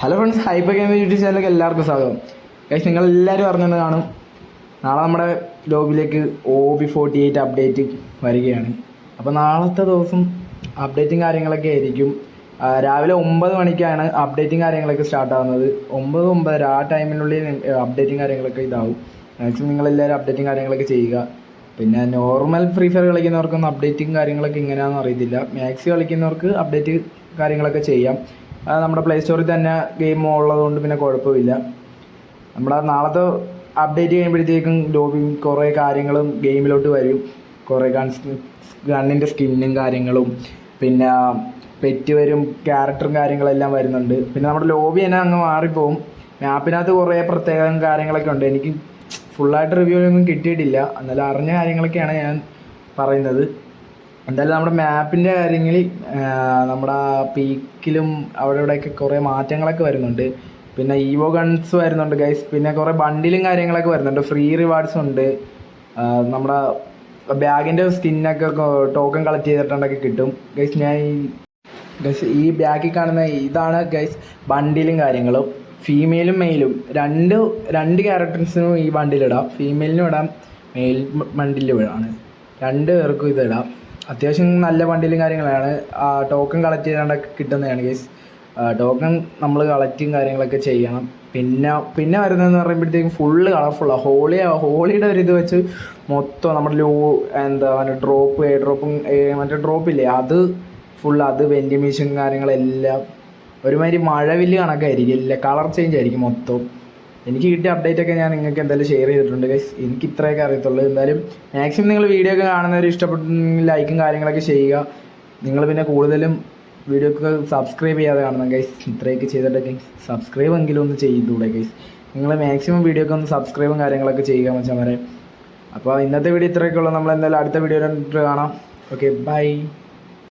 Hello friends hyper game YouTube ചാനലിലേക്ക് എല്ലാവർക്കും സ്വാഗതം. ഗൈസ് നിങ്ങൾ എല്ലാവരും അറിഞ്ഞെന്ന് കാണും. നാളെ നമ്മുടെ ലോബിലേക്ക് O B forty eight update വരികയാണ്. അപ്പോൾ നാളത്തെ ദിവസം അപ്ഡേറ്റും കാര്യങ്ങളൊക്കെ ആയിരിക്കും. രാവിലെ ഒമ്പത് മണിക്കാണ് അപ്ഡേറ്റും കാര്യങ്ങളൊക്കെ സ്റ്റാർട്ട് ആവുന്നത്. ഒമ്പത് ഒമ്പതര ആ ടൈമിനുള്ളിൽ അപ്ഡേറ്റും കാര്യങ്ങളൊക്കെ ഇതാവും. മാക്സിമം നിങ്ങളെല്ലാവരും അപ്ഡേറ്റും കാര്യങ്ങളൊക്കെ ചെയ്യുക. പിന്നെ നോർമൽ ഫ്രീ ഫയർ കളിക്കുന്നവർക്കൊന്നും അപ്ഡേറ്റും കാര്യങ്ങളൊക്കെ എങ്ങനെയാണെന്ന് അറിയത്തില്ല. മാക്സി കളിക്കുന്നവർക്ക് അപ്ഡേറ്റ് കാര്യങ്ങളൊക്കെ ചെയ്യാം. നമ്മുടെ പ്ലേ സ്റ്റോറിൽ തന്നെ ഗെയിം ഉള്ളതുകൊണ്ട് പിന്നെ കുഴപ്പമില്ല. നമ്മുടെ നാളത്തെ അപ്ഡേറ്റ് ചെയ്യുമ്പോഴത്തേക്കും ലോബിയും കുറേ കാര്യങ്ങളും ഗെയിമിലോട്ട് വരും. കുറേ ഗൺസ് ഗണ്ണിന്റെ സ്കിന്നും കാര്യങ്ങളും പിന്നെ പെറ്റ് വരും ക്യാരക്ടറും കാര്യങ്ങളെല്ലാം വരുന്നുണ്ട്. പിന്നെ നമ്മുടെ ലോബി തന്നെ അങ്ങ് മാറിപ്പോവും. മാപ്പിനകത്ത് കുറേ പ്രത്യേകം കാര്യങ്ങളൊക്കെ ഉണ്ട്. എനിക്ക് ഫുള്ളായിട്ട് റിവ്യൂ ഒന്നും കിട്ടിയിട്ടില്ല. എന്നാലും അറിഞ്ഞ കാര്യങ്ങളൊക്കെയാണ് ഞാൻ പറയുന്നത്. എന്തായാലും നമ്മുടെ മാപ്പിന്റെ കാര്യങ്ങളിൽ നമ്മുടെ പീക്കിലും അവിടെ ഇവിടെയൊക്കെ കുറേ മാറ്റങ്ങളൊക്കെ വരുന്നുണ്ട്. പിന്നെ ഈവോ ഗൺസ് വരുന്നുണ്ട് ഗൈസ് പിന്നെ കുറേ ബണ്ടിലും കാര്യങ്ങളൊക്കെ വരുന്നുണ്ട്. ഫ്രീ റിവാർഡ്സ് ഉണ്ട്. നമ്മുടെ ബാഗിന്റെ സ്കിന്നൊക്കെ ടോക്കൺ കളക്ട് ചെയ്തിട്ടുണ്ടൊക്കെ കിട്ടും. ഗൈസ് ഞാൻ ഈ ഗൈസ് ഈ ബാഗിൽ കാണുന്ന ഇതാണ് ഗൈസ് ബണ്ടിലും കാര്യങ്ങളും. ഫീമെയിലും മെയിലും രണ്ട് രണ്ട് ക്യാരക്ടേഴ്സിനും ഈ ബണ്ടിലിടാം. ഫീമെയിലിനും ഇടാം മെയിൽ ബണ്ടിലും ഇടാണ് രണ്ട് പേർക്കും ഇതിടാം അത്യാവശ്യം നല്ല വണ്ടിയിലും കാര്യങ്ങളാണ്. ടോക്കൺ കളക്ട് ചെയ്താണ്ടൊക്കെ കിട്ടുന്നതാണ് ഗൈസ് ടോക്കൺ നമ്മൾ കളക്റ്റും കാര്യങ്ങളൊക്കെ ചെയ്യണം. പിന്നെ പിന്നെ വരുന്നതെന്ന് പറയുമ്പോഴത്തേക്കും ഫുള്ള് കളർഫുള്ളാണ് ഹോളി ഹോളിയുടെ ഒരു ഇത് വെച്ച് മൊത്തം നമ്മുടെ ലോ എന്താ മറ്റേ ഡ്രോപ്പ് എയർ ഡ്രോപ്പും മറ്റേ ഡ്രോപ്പ് ഡ്രോപ്പില്ലേ അത് ഫുൾ അത് വെന്റിമേഷൻ കാര്യങ്ങളെല്ലാം ഒരുമാതിരി മഴവിൽ കണക്കായിരിക്കും. ഇല്ല കളർ ചേഞ്ച് ആയിരിക്കും മൊത്തം. എനിക്ക് കിട്ടിയ അപ്ഡേറ്റ് ഒക്കെ ഞാൻ നിങ്ങൾക്ക് എന്തായാലും ഷെയർ ചെയ്തിട്ടുണ്ട് ഗൈസ് എനിക്ക് ഇത്രയൊക്കെ അറിയത്തുള്ളൂ. എന്തായാലും മാക്സിമം നിങ്ങൾ വീഡിയോ ഒക്കെ കാണുന്നവർ ഇഷ്ടപ്പെട്ടെങ്കിൽ ലൈക്കും കാര്യങ്ങളൊക്കെ ചെയ്യുക. നിങ്ങൾ പിന്നെ കൂടുതലും വീഡിയോ ഒക്കെ സബ്സ്ക്രൈബ് ചെയ്യാതെ കാണുന്ന ഗൈസ് ഇത്രയൊക്കെ ചെയ്തിട്ടൊക്കെ സബ്സ്ക്രൈബ് എങ്കിലും ഒന്ന് ചെയ്തുകൂടെ ഗൈസ് നിങ്ങൾ മാക്സിമം വീഡിയോ ഒക്കെ ഒന്ന് സബ്സ്ക്രൈബും കാര്യങ്ങളൊക്കെ ചെയ്യുക മച്ചാൻ വരെ അപ്പോൾ ഇന്നത്തെ വീഡിയോ ഇത്രയൊക്കെ ഉള്ളൂ. നമ്മൾ എന്തായാലും അടുത്ത വീഡിയോ കാണാം. Okay bye